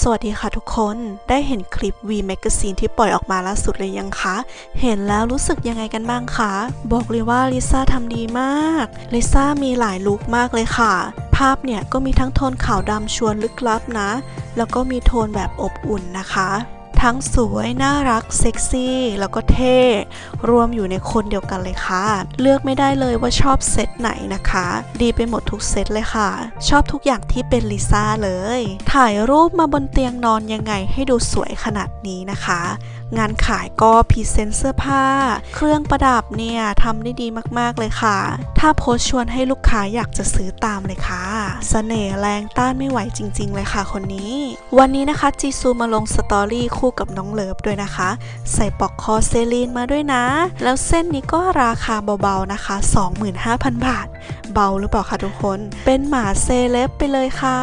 สวัสดีค่ะทุกคน ได้เห็นคลิป V Magazine ที่ปล่อยออกมาล่าสุดเลยยังคะ เห็นแล้วรู้สึกยังไงกันบ้างคะ บอกเลยว่าลิซ่าทำดีมาก ลิซ่ามีหลายลุคมากเลยค่ะ ภาพเนี่ยก็มีทั้งโทนขาวดำชวนลึกลับนะ แล้วก็มีโทนแบบอบอุ่นนะคะ ทั้งสวย น่ารัก เซ็กซี่ แล้วก็เท่ รวมอยู่ในคนเดียวกันเลยค่ะ เลือกไม่ได้เลยว่าชอบเซตไหนนะคะ ดีไปหมดทุกเซตเลยค่ะ ชอบทุกอย่างที่เป็นลิซ่าเลย ถ่ายรูปมาบนเตียงนอนยังไงให้ดูสวยขนาดนี้นะคะ งานขายก็พรีเซนต์เสื้อผ้า เครื่องประดับเนี่ยทำได้ดีมากๆเลยค่ะ ถ้าโพสชวนให้ลูกค้าอยากจะซื้อตามเลยค่ะเสน่ห์แรงต้านไม่ไหวจริง ๆ เลยค่ะคนนี้ วันนี้นะคะจีซูมาลงสตอรี่คู่กับน้องเลิฟด้วยนะคะ ใส่ปลอกคอเซลีนมาด้วยนะ แล้วเส้นนี้ก็ราคาเบาๆนะคะ 25,000 บาท เบาหรือเปล่าคะทุกคน เป็นหมาเซเลบไปเลยค่ะ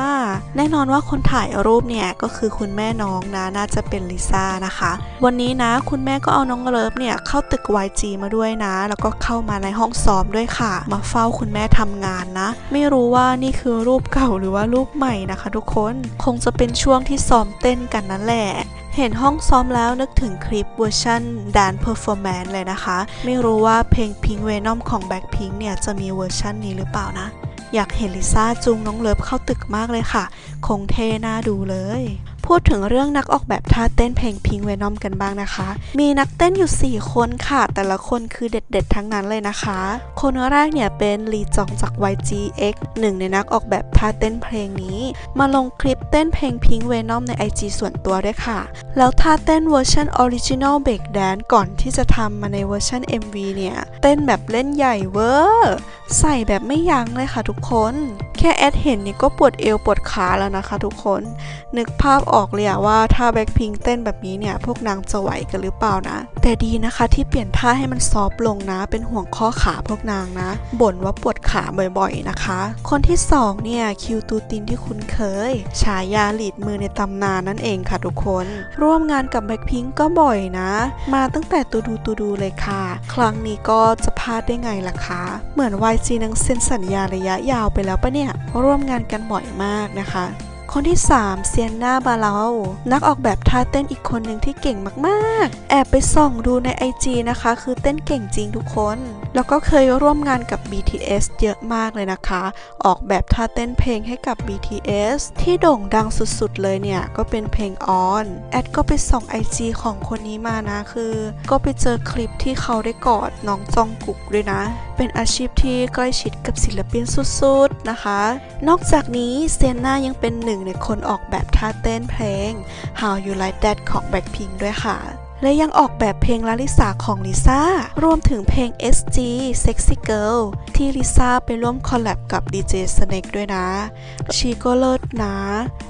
แน่นอนว่าคนถ่ายรูปเนี่ยก็คือคุณแม่น้องนะน่าจะเป็นลิซ่านะคะ วันนี้นะคุณแม่ก็เอาน้องเลิฟเนี่ยเข้าตึก YG มาด้วยนะ แล้วก็เข้ามาในห้องซ้อมด้วยค่ะ มาเฝ้าคุณแม่ทำงานนะ ไม่รู้ว่านี่คือรูปเก่าหรือว่ารูปใหม่นะคะ ทุกคน คงจะเป็นช่วงที่ซ้อมเต้นกันนั่นแหละ เห็นห้องซ้อมแล้วนึกถึงคลิปเวอร์ชันดานเพอร์ฟอร์แมนเลยนะคะ ไม่รู้ว่าเพลง Pink Venom ของ Blackpink เนี่ย จะมีเวอร์ชันนี้หรือเปล่านะ อยากเห็นลิซ่าจูงน้องเลิฟเข้าตึกมากเลยค่ะ คงเท่น่าดูเลย พูดถึงเรื่องนักออกแบบท่าเต้นเพลง Pink Venom กันบ้างนะคะ มีนักเต้นอยู่ 4 คนค่ะ แต่ละคนคือเด็ดๆ ทั้งนั้นเลยนะคะ คนแรกเนี่ยเป็นลีจองจาก YGX หนึ่งในนักออกแบบท่าเต้นเพลงนี้ มาลงคลิปเต้นเพลง Pink Venom ใน IG ส่วนตัวด้วยค่ะ แล้วท่าเต้นเวอร์ชัน Original Break Dance ก่อนที่จะทำมาในเวอร์ชัน MV เนี่ย เต้นแบบเล่นใหญ่เวอร์ ใส่แบบไม่ยั้งเลยค่ะทุกคน แค่แอดเห็นนี่ก็ปวดเอวปวดขาแล้วนะคะทุกคน นึกภาพออกเลยอะว่าถ้าแบ็คพิงเต้นแบบนี้เนี่ย พวกนางจะไหวกันหรือเปล่านะแต่ดีนะคะที่เปลี่ยนท่าให้มันซอฟลงนะ เป็นห่วงข้อขาพวกนางนะ บ่นว่าปวดขาบ่อยๆนะคะ คนที่สองเนี่ยคิวตูตินที่คุ้นเคย ฉายาหลีดมือในตำนานนั่นเองค่ะทุกคน ร่วมงานกับแบ็คพิงก็บ่อยนะ มาตั้งแต่ตูดูตูดูเลยค่ะ ครั้งนี้ก็จะพลาดได้ไงล่ะคะ เหมือน YG นังเซ็นสัญญาระยะยาวไปแล้วปะเนี่ย ร่วมงานกันบ่อยมากนะคะ คนที่ 3 เซียนนาบาเลานักออกแบบท่าเต้นอีกคนหนึ่งที่เก่งมากๆ แอบไปส่องดูใน IG นะคะ คือเต้นเก่งจริงทุกคน แล้วก็เคยร่วมงานกับ BTS เยอะมากเลยนะคะ ออกแบบท่าเต้นเพลงให้กับ BTS ที่โด่งดังสุดๆ เลยเนี่ย ก็เป็นเพลง On แอดก็ไปส่อง IG ของคนนี้มานะคือ ก็ไปเจอคลิปที่เขาได้กอดน้องจองกุกด้วยนะ เป็นอาชีพที่ใกล้ชิดกับศิลปินสุดๆนะคะ นอกจากนี้เซียนนายังเป็นหนึ่งในคนออกแบบท่าเต้นเพลง How You Like That ของ Blackpink ด้วยค่ะ และยังออกแบบเพลงลาลิสาของลิซ่ารวมถึงเพลง SG Sexy Girl ที่ลิซ่าไปร่วมคอลแลบกับ DJ Snake ด้วยนะ ชีก็เลิศนะ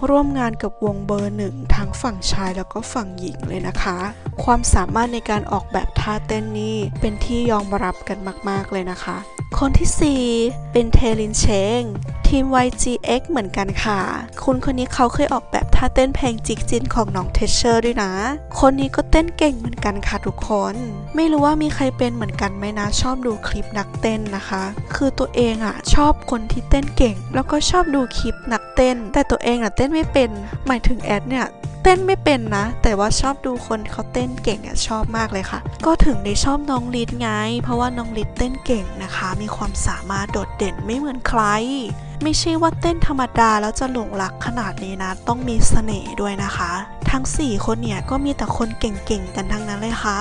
ร่วมงานกับวงเบอร์หนึ่งทั้งฝั่งชายแล้วก็ฝั่งหญิงเลยนะคะ ความสามารถในการออกแบบท่าเต้นนี่เป็นที่ยอมรับกันมาก ๆ เลยนะคะ คนที่ 4 เป็นเทลินเชง ทีม YGX เหมือนกันค่ะ คุณคนนี้เขาเคยออกแบบท่าเต้นเพลงจิกจินของน้องเทเชอร์ด้วยนะ คนนี้ก็เต้นเก่งเหมือนกันค่ะทุกคน ไม่รู้ว่ามีใครเป็นเหมือนกันไหมนะ ชอบดูคลิปนักเต้นนะคะ คือตัวเองอะชอบคนที่เต้นเก่ง แล้วก็ชอบดูคลิปนักเต้น แต่ตัวเองอะเต้นไม่เป็น หมายถึงแอดเนี่ยเต้นไม่เป็นนะ แต่ว่าชอบดูคนเขาเต้นเก่งอะชอบมากเลยค่ะ ก็ถึงได้ชอบน้องลิศไง เพราะว่าน้องลิศเต้นเก่งนะคะ มีความสามารถโดดเด่นไม่เหมือนใคร ไม่ใช่ว่าเต้นธรรมดาแล้วจะหลงรักขนาดนี้นะ ต้องมีเสน่ห์ด้วยนะคะ ทั้ง 4 คนเนี่ยก็มีแต่คนเก่งๆ กันทั้งนั้นเลยค่ะ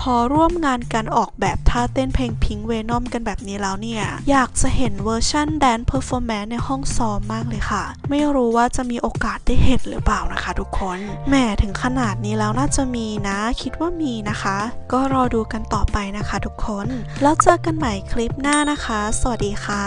พอร่วมงานกันออกแบบท่าเต้นเพลงพิงเวนอมกันแบบนี้แล้วเนี่ย อยากจะเห็นเวอร์ชั่นแดนเพอร์ฟอร์แมนในห้องซ้อมมากเลยค่ะ ไม่รู้ว่าจะมีโอกาสได้เห็นหรือเปล่านะคะ ทุกคนแหมถึงขนาดนี้แล้วน่าจะมีนะ คิดว่ามีนะคะ ก็รอดูกันต่อไปนะคะ ทุกคน แล้วเจอกันใหม่คลิปหน้านะคะ สวัสดีค่ะ